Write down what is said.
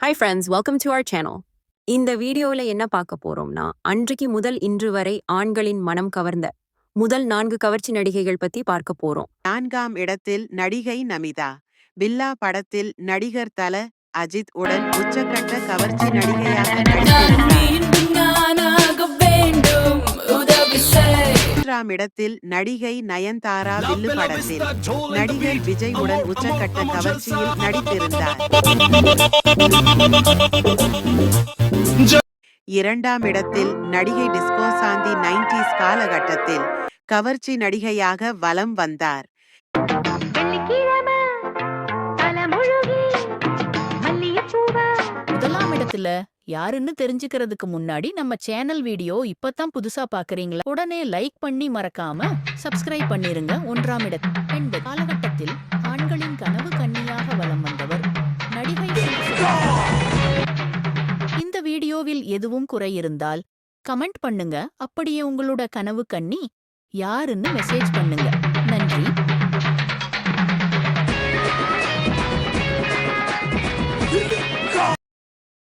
Hi friends welcome to our channel இந்த வீடியோவில் என்ன பார்க்க போறோம்னா அன்றைக்கு முதல் இன்று வரை ஆண்களின் மனம் கவர்ந்த முதல் நான்கு கவர்ச்சி நடிகைகள் பத்தி பார்க்க போறோம். நான்காம் இடத்தில் நடிகை நமிதா. பில்லா படத்தில் நடிகர் தல அஜித் உடன் உச்சக்கட்ட கவர்ச்சி நடிகையாக மூன்றாம் இடத்தில் நடிகை நயன்தாரா வில்லு படத்தில் நடிகர் விஜய் உடன் உச்சக்கட்ட கவர்ச்சியில் நடித்திருந்தார். இரண்டாம் இடத்தில் நடிகை டிஸ்கோ சாந்தி நைன்டிஸ் காலகட்டத்தில் கவர்ச்சி நடிகையாக வலம் வந்தார். நிமிடத்துல யாருன்னு தெரிஞ்சுக்கிறதுக்கு முன்னாடி நம்ம சேனல் வீடியோ இப்பதான் புதுசா பாக்குறீங்களா? உடனே லைக் பண்ணி மறக்காம சப்ஸ்கிரைப் பண்ணிருங்க. ஒன்றாம் இடத்தில் பெண்கள் காலகட்டத்தில் ஆண்களின் கனவு கண்ணியாக வலம் வந்தவர் நடிகை இந்த வீடியோவில் எதுவும் குறை இருந்தால் கமெண்ட் பண்ணுங்க. அப்படியே உங்களோட கனவு கன்னி யாருன்னு மெசேஜ் பண்ணுங்க. நன்றி.